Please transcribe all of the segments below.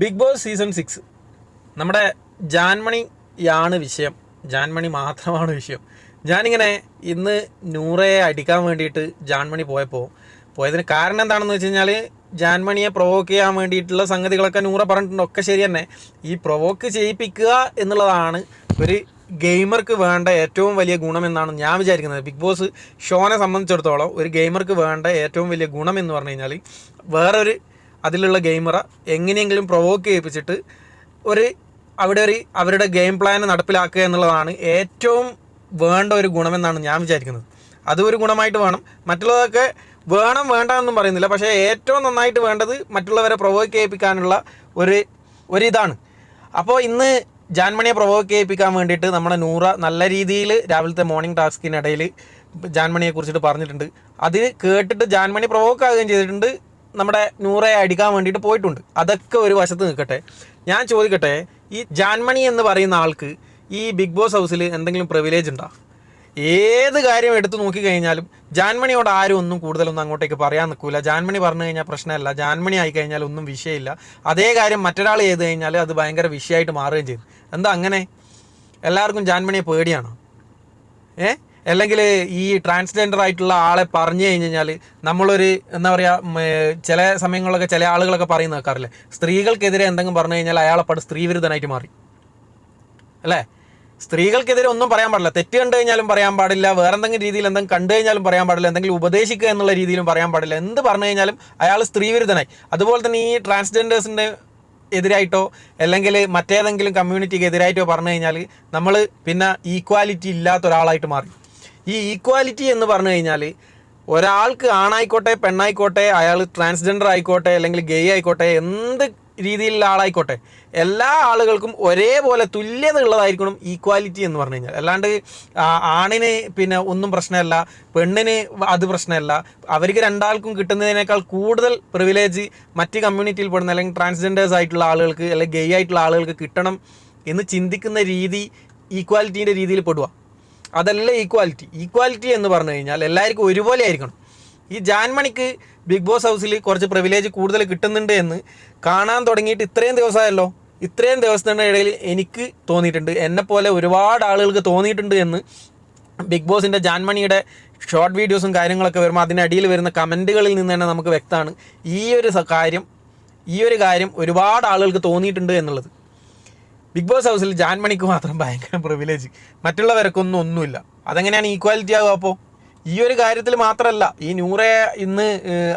Big boss season six. നമ്മുടെ ജാൻമണിയാണ് വിഷയം. ജാൻമണി മാത്രമാണ് വിഷയം. ഞാനിങ്ങനെ ഇന്ന് നൂറയെ അടിക്കാൻ വേണ്ടിയിട്ട് ജാൻമണി പോയപ്പോൾ പോയതിന് കാരണം എന്താണെന്ന് വെച്ച് കഴിഞ്ഞാൽ ജാൻമണിയെ പ്രൊവോക്ക് ചെയ്യാൻ വേണ്ടിയിട്ടുള്ള സംഗതികളൊക്കെ നൂറ പറഞ്ഞിട്ടുണ്ട്. ഒക്കെ ശരി തന്നെ. ഈ പ്രൊവോക്ക് ചെയ്യിപ്പിക്കുക എന്നുള്ളതാണ് ഒരു ഗെയിമർക്ക് വേണ്ട ഏറ്റവും വലിയ ഗുണം എന്നാണ് ഞാൻ വിചാരിക്കുന്നത്. ബിഗ് ബോസ് ഷോനെ സംബന്ധിച്ചിടത്തോളം ഒരു ഗെയിമർക്ക് വേണ്ട ഏറ്റവും വലിയ ഗുണം എന്ന് പറഞ്ഞു കഴിഞ്ഞാൽ വേറൊരു അതിലുള്ള ഗെയിമറ എങ്ങനെയെങ്കിലും പ്രൊവോക്ക് ചെയ്യിപ്പിച്ചിട്ട് ഒരു അവിടെ ഒരു അവരുടെ ഗെയിം പ്ലാൻ നടപ്പിലാക്കുക എന്നുള്ളതാണ് ഏറ്റവും വേണ്ട ഒരു ഗുണമെന്നാണ് ഞാൻ വിചാരിക്കുന്നത്. അതും ഒരു ഗുണമായിട്ട് വേണം. മറ്റുള്ളതൊക്കെ വേണം വേണ്ട എന്നും പറയുന്നില്ല. പക്ഷേ ഏറ്റവും നന്നായിട്ട് വേണ്ടത് മറ്റുള്ളവരെ പ്രൊവോക്ക് ചെയ്യിപ്പിക്കാനുള്ള ഒരു ഒരിതാണ് അപ്പോൾ ഇന്ന് ജാൻമണിയെ പ്രൊവോക്ക് ചെയ്യിപ്പിക്കാൻ വേണ്ടിയിട്ട് നമ്മുടെ നൂറ നല്ല രീതിയിൽ രാവിലത്തെ മോർണിംഗ് ടാസ്കിനിടയിൽ ജാൻമണിയെ കുറിച്ചിട്ട് പറഞ്ഞിട്ടുണ്ട്. അത് കേട്ടിട്ട് ജാൻമണി പ്രൊവോക്ക് ആകുകയും ചെയ്തിട്ടുണ്ട്. നമ്മുടെ നൂറയെ അടിക്കാൻ വേണ്ടിയിട്ട് പോയിട്ടുണ്ട്. അതൊക്കെ ഒരു വശത്ത് നിൽക്കട്ടെ. ഞാൻ ചോദിക്കട്ടെ ഈ ജാൻമണി എന്ന് പറയുന്ന ആൾക്ക് ഈ ബിഗ് ബോസ് ഹൗസിൽ എന്തെങ്കിലും പ്രിവിലേജ് ഉണ്ടോ? ഏത് കാര്യം എടുത്തു നോക്കിക്കഴിഞ്ഞാലും ജാൻമണിയോട് ആരും ഒന്നും കൂടുതലൊന്നും അങ്ങോട്ടേക്ക് പറയാൻ നിൽക്കില്ല ജാൻമണി പറഞ്ഞു കഴിഞ്ഞാൽ പ്രശ്നമല്ല. ജാൻമണി ആയി കഴിഞ്ഞാൽ ഒന്നും വിഷയമില്ല. അതേ കാര്യം മറ്റൊരാൾ ചെയ്ത് കഴിഞ്ഞാൽ അത് ഭയങ്കര വിഷയമായിട്ട് മാറുകയും ചെയ്തു എന്താ അങ്ങനെ? എല്ലാവർക്കും ജാൻമണിയെ പേടിയാണോ? ഏ? അല്ലെങ്കിൽ ഈ ട്രാൻസ്ജെൻഡർ ആയിട്ടുള്ള ആളെ പറഞ്ഞു കഴിഞ്ഞ് കഴിഞ്ഞാൽ നമ്മളൊരു എന്താ പറയുക ചില സമയങ്ങളിലൊക്കെ ചില ആളുകളൊക്കെ പറയുന്ന കേൾക്കാറില്ലേ? സ്ത്രീകൾക്കെതിരെ എന്തെങ്കിലും പറഞ്ഞു കഴിഞ്ഞാൽ അയാളെ പട് സ്ത്രീവിരുദ്ധനായിട്ട് മാറി. അല്ലേ? സ്ത്രീകൾക്കെതിരെ ഒന്നും പറയാൻ പാടില്ല. തെറ്റ് കണ്ടു കഴിഞ്ഞാലും പറയാൻ പാടില്ല. വേറെ എന്തെങ്കിലും രീതിയിൽ എന്തെങ്കിലും കണ്ടു കഴിഞ്ഞാലും പറയാൻ പാടില്ല. എന്തെങ്കിലും ഉപദേശിക്കുക എന്നുള്ള രീതിയിലും പറയാൻ പാടില്ല. എന്ത് പറഞ്ഞു കഴിഞ്ഞാലും അയാൾ സ്ത്രീവിരുദ്ധനായി. അതുപോലെ തന്നെ ഈ ട്രാൻസ്ജെൻഡേഴ്സിന്റെ എതിരായിട്ടോ അല്ലെങ്കിൽ മറ്റേതെങ്കിലും കമ്മ്യൂണിറ്റിക്ക് എതിരായിട്ടോ പറഞ്ഞു കഴിഞ്ഞാൽ നമ്മൾ പിന്നെ ഈക്വാലിറ്റി ഇല്ലാത്ത ഒരാളായിട്ട് മാറി. ഈ ഈക്വാലിറ്റി എന്ന് പറഞ്ഞു കഴിഞ്ഞാൽ ഒരാൾക്ക് ആണായിക്കോട്ടെ പെണ്ണായിക്കോട്ടെ അയാൾ ട്രാൻസ്ജെൻഡർ ആയിക്കോട്ടെ അല്ലെങ്കിൽ ഗെയ് ആയിക്കോട്ടെ എന്ത് രീതിയിലുള്ള ആളായിക്കോട്ടെ എല്ലാ ആളുകൾക്കും ഒരേപോലെ തുല്യത ഉള്ളതായിരിക്കണം ഈക്വാലിറ്റി എന്ന് പറഞ്ഞു കഴിഞ്ഞാൽ അല്ലാണ്ട് ആണിന് പിന്നെ ഒന്നും പ്രശ്നമല്ല പെണ്ണിന് അത് പ്രശ്നമല്ല. അവർക്ക് രണ്ടാൾക്കും കിട്ടുന്നതിനേക്കാൾ കൂടുതൽ പ്രിവിലേജ് മറ്റ് കമ്മ്യൂണിറ്റിയിൽ പെടുന്ന അല്ലെങ്കിൽ ട്രാൻസ്ജെൻഡേഴ്സ് ആയിട്ടുള്ള ആളുകൾക്ക് അല്ലെങ്കിൽ ഗെയ് ആയിട്ടുള്ള ആളുകൾക്ക് കിട്ടണം എന്ന് ചിന്തിക്കുന്ന രീതി ഈക്വാലിറ്റീന്റെ രീതിയിൽ പെടുക. അതല്ല ഈക്വാലിറ്റി ഈക്വാലിറ്റി എന്ന് പറഞ്ഞു കഴിഞ്ഞാൽ എല്ലാവർക്കും ഒരുപോലെ ആയിരിക്കണം. ഈ ജാൻമണിക്ക് ബിഗ് ബോസ് ഹൗസിൽ കുറച്ച് പ്രിവിലേജ് കൂടുതൽ കിട്ടുന്നുണ്ട് എന്ന് കാണാൻ തുടങ്ങിയിട്ട് ഇത്രയും ദിവസമായല്ലോ. ഇത്രയും ദിവസത്തിന്റെ ഇടയിൽ എനിക്ക് തോന്നിയിട്ടുണ്ട്. എന്നെപ്പോലെ ഒരുപാട് ആളുകൾക്ക് തോന്നിയിട്ടുണ്ട് എന്ന് ബിഗ് ബോസിന്റെ ജാൻമണിയുടെ ഷോർട്ട് വീഡിയോസും കാര്യങ്ങളൊക്കെ വരുമ്പോൾ അതിനടിയിൽ വരുന്ന കമന്റുകളിൽ നിന്ന് തന്നെ നമുക്ക് വ്യക്തമാണ്. ഈ ഒരു കാര്യം ഈ ഒരു കാര്യം ഒരുപാട് ആളുകൾക്ക് തോന്നിയിട്ടുണ്ട് എന്നുള്ളത്. ബിഗ് ബോസ് ഹൗസിൽ ജാൻമണിക്ക് മാത്രം ഭയങ്കര പ്രിവിലേജ് മറ്റുള്ളവർക്കൊന്നും ഒന്നുമില്ല. അതെങ്ങനെയാണ് ഈക്വാലിറ്റി ആവുക അപ്പോൾ ഈ ഒരു കാര്യത്തിൽ മാത്രമല്ല ഈ നൂറെ ഇന്ന്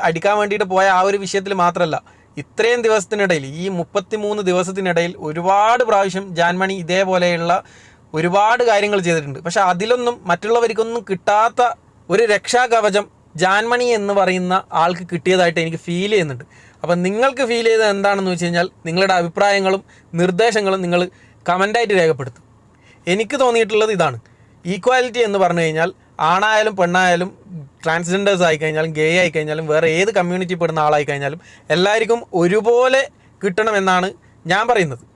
അടിക്കാൻ വേണ്ടിയിട്ട് പോയ ആ ഒരു വിഷയത്തിൽ മാത്രമല്ല ഇത്രയും ദിവസത്തിനിടയിൽ ഈ മുപ്പത്തി മൂന്ന് ദിവസത്തിനിടയിൽ ഒരുപാട് പ്രാവശ്യം ജാൻമണി ഇതേപോലെയുള്ള ഒരുപാട് കാര്യങ്ങൾ ചെയ്തിട്ടുണ്ട്. പക്ഷെ അതിലൊന്നും മറ്റുള്ളവർക്കൊന്നും കിട്ടാത്ത ഒരു രക്ഷാകവചം ജാൻമണി എന്ന് പറയുന്ന ആൾക്ക് കിട്ടിയതായിട്ട് എനിക്ക് ഫീൽ ചെയ്യുന്നുണ്ട്. അപ്പം നിങ്ങൾക്ക് ഫീൽ ചെയ്തത് എന്താണെന്ന് വെച്ച് കഴിഞ്ഞാൽ നിങ്ങളുടെ അഭിപ്രായങ്ങളും നിർദ്ദേശങ്ങളും നിങ്ങൾ കമന്റായിട്ട് രേഖപ്പെടുത്തും. എനിക്ക് തോന്നിയിട്ടുള്ളത് ഇതാണ്. ഈക്വാലിറ്റി എന്ന് പറഞ്ഞു കഴിഞ്ഞാൽ ആണായാലും പെണ്ണായാലും ട്രാൻസ്ജെൻഡേഴ്സ് ആയി കഴിഞ്ഞാലും ഗേ ആയി കഴിഞ്ഞാലും വേറെ ഏത് കമ്മ്യൂണിറ്റി പെടുന്ന ആളായി കഴിഞ്ഞാലും എല്ലാവർക്കും ഒരുപോലെ കിട്ടണമെന്നാണ് ഞാൻ പറയുന്നത്.